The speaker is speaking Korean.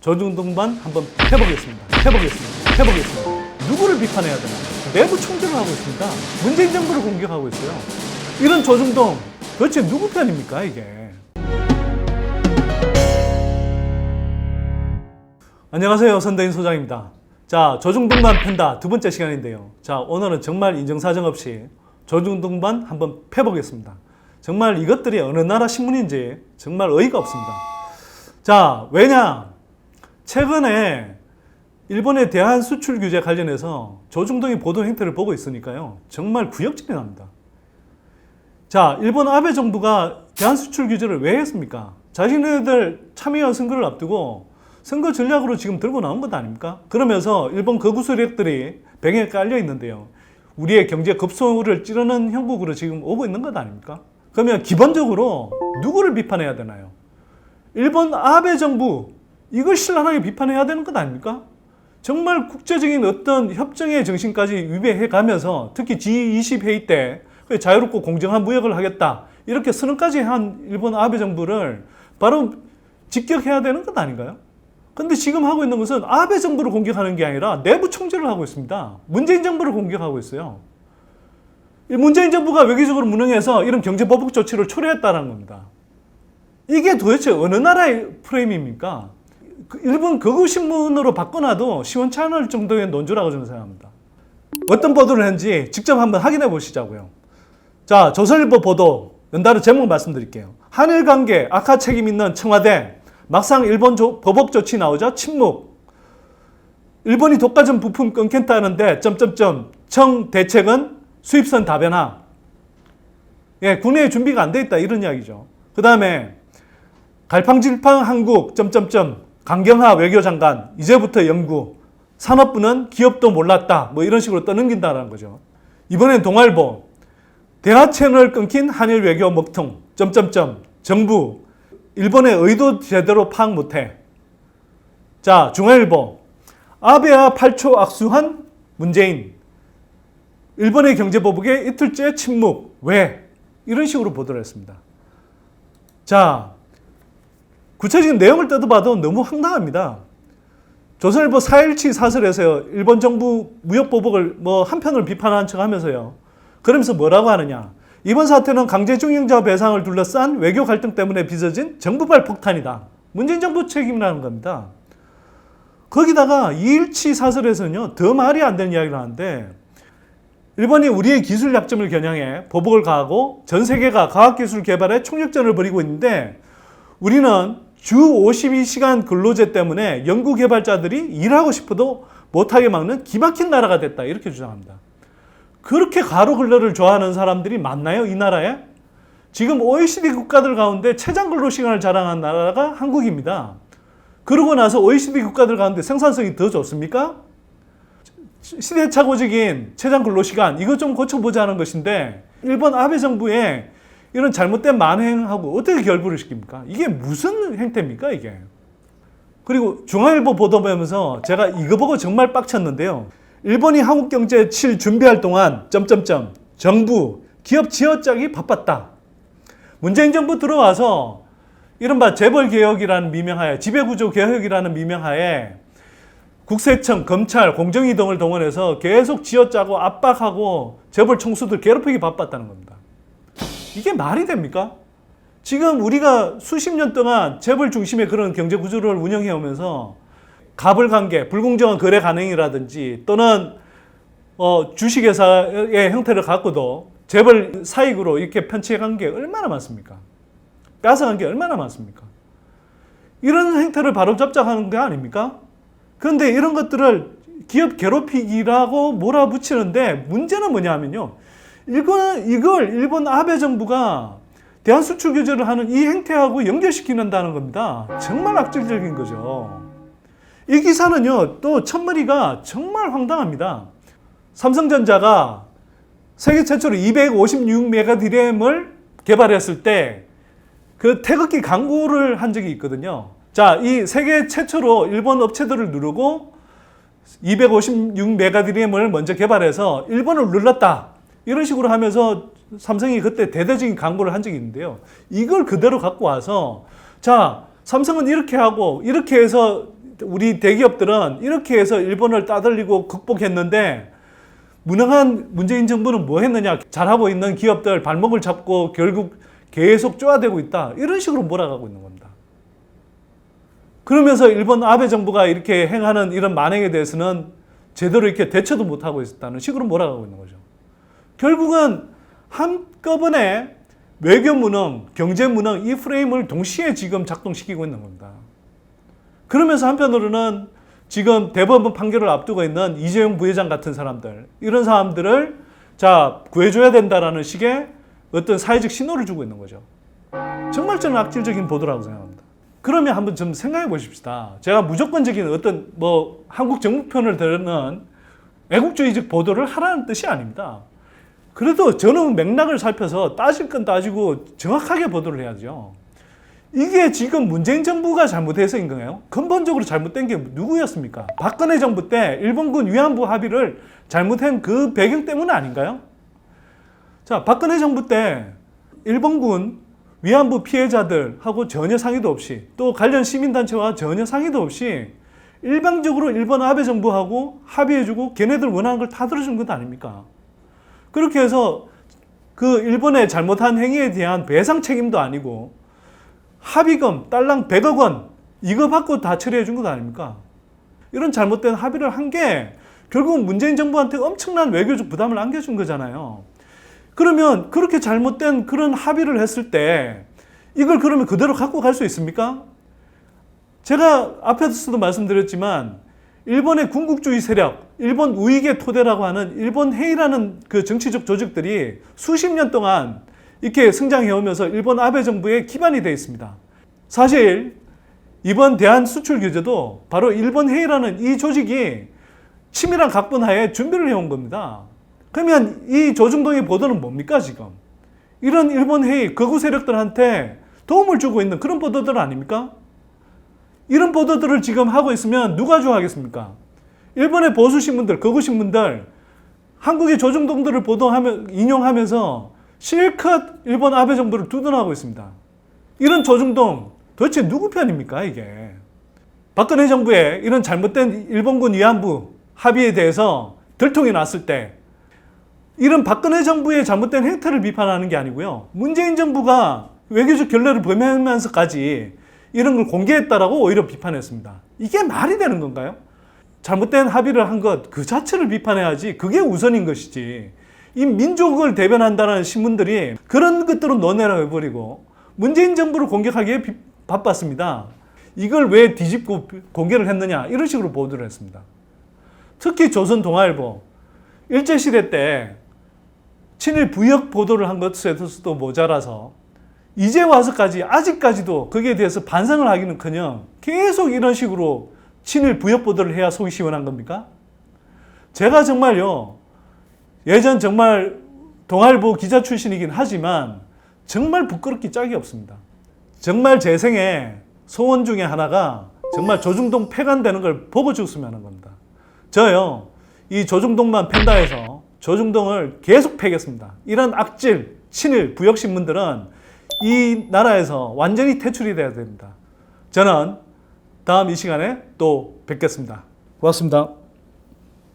조중동반 한번 해보겠습니다. 해보겠습니다. 해보겠습니다. 누구를 비판해야 되나? 내부 총질을 하고 있습니다. 문재인 정부를 공격하고 있어요. 이런 조중동 도대체 누구 편입니까 이게? 안녕하세요. 선대인 소장입니다. 자, 조중동반 팬다 두 번째 시간인데요. 자, 오늘은 정말 인정사정 없이 조중동반 한번 패보겠습니다. 정말 이것들이 어느 나라 신문인지 정말 어이가 없습니다. 자, 왜냐? 최근에 일본의 대한 수출 규제 관련해서 조중동의 보도 행태를 보고 있으니까요. 정말 구역질이 납니다. 자, 일본 아베 정부가 대한 수출 규제를 왜 했습니까? 자신네들 참여 선거를 앞두고 선거 전략으로 지금 들고 나온 것 아닙니까? 그러면서 일본 거구 세력들이 배경에 깔려 있는데요. 우리의 경제 급소를 찌르는 형국으로 지금 오고 있는 것 아닙니까? 그러면 기본적으로 누구를 비판해야 되나요? 일본 아베 정부 이걸 신랄하게 비판해야 되는 것 아닙니까? 정말 국제적인 어떤 협정의 정신까지 위배해 가면서 특히 G20 회의 때 자유롭고 공정한 무역을 하겠다 이렇게 선언까지 한 일본 아베 정부를 바로 직격해야 되는 것 아닌가요? 근데 지금 하고 있는 것은 아베 정부를 공격하는 게 아니라 내부 총질을 하고 있습니다. 문재인 정부를 공격하고 있어요. 이 문재인 정부가 외교적으로 무능해서 이런 경제보복 조치를 초래했다는 겁니다. 이게 도대체 어느 나라의 프레임입니까? 그 일본 극우 신문으로 바꿔놔도 시원찮을 정도의 논조라고 저는 생각합니다. 어떤 보도를 했는지 직접 한번 확인해 보시자고요. 자, 조선일보 보도 연달아 제목 말씀드릴게요. 한일 관계 악화 책임 있는 청와대 막상 일본 조, 보복 조치 나오자 침묵. 일본이 독과점 부품 끊겠다는데 점점점 청 대책은 수입선 다변화. 예, 국내에 준비가 안 돼 있다 이런 이야기죠. 그 다음에 갈팡질팡 한국 점점점 강경하 외교장관 이제부터 연구 산업부는 기업도 몰랐다 뭐 이런 식으로 떠넘긴다는 거죠. 이번엔 동아일보 대화 채널 끊긴 한일 외교 먹통 점점점 정부 일본의 의도 제대로 파악 못해. 자 중앙일보 아베와 8초 악수한 문재인 일본의 경제보복에 이틀째 침묵 왜 이런 식으로 보도를 했습니다. 자 구체적인 내용을 뜯어봐도 너무 황당합니다. 조선일보 4.17 사설에서요, 일본 정부 무역보복을 뭐 한편으로 비판하는 척 하면서요. 그러면서 뭐라고 하느냐. 이번 사태는 강제징용자 배상을 둘러싼 외교 갈등 때문에 빚어진 정부발 폭탄이다. 문재인 정부 책임이라는 겁니다. 거기다가 2.17 사설에서는요, 더 말이 안 되는 이야기를 하는데, 일본이 우리의 기술 약점을 겨냥해 보복을 가하고 전 세계가 과학기술 개발에 총력전을 벌이고 있는데, 우리는 주 52시간 근로제 때문에 연구 개발자들이 일하고 싶어도 못하게 막는 기막힌 나라가 됐다. 이렇게 주장합니다. 그렇게 가로 근로를 좋아하는 사람들이 많나요? 이 나라에? 지금 OECD 국가들 가운데 최장 근로 시간을 자랑한 나라가 한국입니다. 그러고 나서 OECD 국가들 가운데 생산성이 더 좋습니까? 시대착오적인 최장 근로 시간 이거 좀 고쳐보자는 것인데 일본 아베 정부의 이런 잘못된 만행하고 어떻게 결부를 시킵니까? 이게 무슨 행태입니까, 이게? 그리고 중앙일보 보도 보면서 제가 이거 보고 정말 빡쳤는데요. 일본이 한국 경제 칠 준비할 동안 점점점 정부 기업 지어짜기 바빴다. 문재인 정부 들어와서 이른바 재벌 개혁이라는 미명하에 지배구조 개혁이라는 미명하에 국세청, 검찰, 공정위 등을 동원해서 계속 지어짜고 압박하고 재벌 총수들 괴롭히기 바빴다는 겁니다. 이게 말이 됩니까? 지금 우리가 수십 년 동안 재벌 중심의 그런 경제 구조를 운영해 오면서 갑을 관계, 불공정한 거래 가능이라든지 또는 어, 주식회사의 형태를 갖고도 재벌 사익으로 이렇게 편취해 간게 얼마나 많습니까? 뺏어간 게 얼마나 많습니까? 이런 행태를 바로 잡자 하는 게 아닙니까? 그런데 이런 것들을 기업 괴롭히기라고 몰아붙이는데 문제는 뭐냐면요. 이거는 이걸 일본 아베 정부가 대한 수출 규제를 하는 이 행태하고 연결시키는다는 겁니다. 정말 악질적인 거죠. 이 기사는요, 또 첫머리가 정말 황당합니다. 삼성전자가 세계 최초로 256메가디램을 개발했을 때 그 태극기 광고를 한 적이 있거든요. 자, 이 세계 최초로 일본 업체들을 누르고 256메가디램을 먼저 개발해서 일본을 눌렀다. 이런 식으로 하면서 삼성이 그때 대대적인 광고를 한 적이 있는데요. 이걸 그대로 갖고 와서 자, 삼성은 이렇게 하고 이렇게 해서 우리 대기업들은 이렇게 해서 일본을 따돌리고 극복했는데 무능한 문재인 정부는 뭐 했느냐? 잘하고 있는 기업들 발목을 잡고 결국 계속 쪼아대고 있다. 이런 식으로 몰아가고 있는 겁니다. 그러면서 일본 아베 정부가 이렇게 행하는 이런 만행에 대해서는 제대로 이렇게 대처도 못하고 있었다는 식으로 몰아가고 있는 거죠. 결국은 한꺼번에 외교 무능, 경제 무능 이 프레임을 동시에 지금 작동시키고 있는 겁니다. 그러면서 한편으로는 지금 대법원 판결을 앞두고 있는 이재용 부회장 같은 사람들 이런 사람들을 자 구해줘야 된다라는 식의 어떤 사회적 신호를 주고 있는 거죠. 정말 저는 악질적인 보도라고 생각합니다. 그러면 한번 좀 생각해 보십시다. 제가 무조건적인 어떤 뭐 한국 정부 편을 들는 애국주의적 보도를 하라는 뜻이 아닙니다. 그래도 저는 맥락을 살펴서 따질 건 따지고 정확하게 보도를 해야죠. 이게 지금 문재인 정부가 잘못해서인 거예요? 근본적으로 잘못된 게 누구였습니까? 박근혜 정부 때 일본군 위안부 합의를 잘못한 그 배경 때문 아닌가요? 자, 박근혜 정부 때 일본군 위안부 피해자들하고 전혀 상의도 없이 또 관련 시민단체와 전혀 상의도 없이 일방적으로 일본 아베 정부하고 합의해주고 걔네들 원하는 걸 다 들어준 것 아닙니까? 그렇게 해서 그 일본의 잘못한 행위에 대한 배상 책임도 아니고 합의금 딸랑 100억 원 이거 받고 다 처리해 준 것 아닙니까? 이런 잘못된 합의를 한 게 결국은 문재인 정부한테 엄청난 외교적 부담을 안겨준 거잖아요. 그러면 그렇게 잘못된 그런 합의를 했을 때 이걸 그러면 그대로 갖고 갈 수 있습니까? 제가 앞에서도 말씀드렸지만 일본의 군국주의 세력, 일본 우익의 토대라고 하는 일본 해이라는 그 정치적 조직들이 수십 년 동안 이렇게 성장해 오면서 일본 아베 정부의 기반이 되어 있습니다. 사실 이번 대한 수출 규제도 바로 일본 해이라는 이 조직이 치밀한 각본하에 준비를 해온 겁니다. 그러면 이 조중동의 보도는 뭡니까 지금? 이런 일본 해이 극우 세력들한테 도움을 주고 있는 그런 보도들 아닙니까? 이런 보도들을 지금 하고 있으면 누가 좋아하겠습니까? 일본의 보수 신문들, 극우 신문들, 한국의 조중동들을 보도하며 인용하면서 실컷 일본 아베 정부를 두둔하고 있습니다. 이런 조중동 도대체 누구 편입니까 이게? 박근혜 정부의 이런 잘못된 일본군 위안부 합의에 대해서 들통이 났을 때 이런 박근혜 정부의 잘못된 행태를 비판하는 게 아니고요. 문재인 정부가 외교적 결례를 범하면서까지 이런 걸 공개했다라고 오히려 비판했습니다. 이게 말이 되는 건가요? 잘못된 합의를 한 것 그 자체를 비판해야지 그게 우선인 것이지. 이 민족을 대변한다는 신문들이 그런 것들을 논외로 해버리고 문재인 정부를 공격하기에 비- 바빴습니다. 이걸 왜 뒤집고 공개를 했느냐 이런 식으로 보도를 했습니다. 특히 조선 동아일보 일제시대 때 친일 부역 보도를 한 것에서도 모자라서 이제 와서까지 아직까지도 거기에 대해서 반성을 하기는커녕 계속 이런 식으로 친일 부역 보도를 해야 속이 시원한 겁니까? 제가 정말요 예전 정말 동아일보 기자 출신이긴 하지만 정말 부끄럽기 짝이 없습니다. 정말 제 생에 소원 중에 하나가 정말 조중동 폐간되는 걸 보고 죽었으면 하는 겁니다. 저요 이 조중동만 팬다 해서 조중동을 계속 패겠습니다. 이런 악질, 친일, 부역 신문들은 이 나라에서 완전히 퇴출이 돼야 됩니다. 저는 다음 이 시간에 또 뵙겠습니다. 고맙습니다.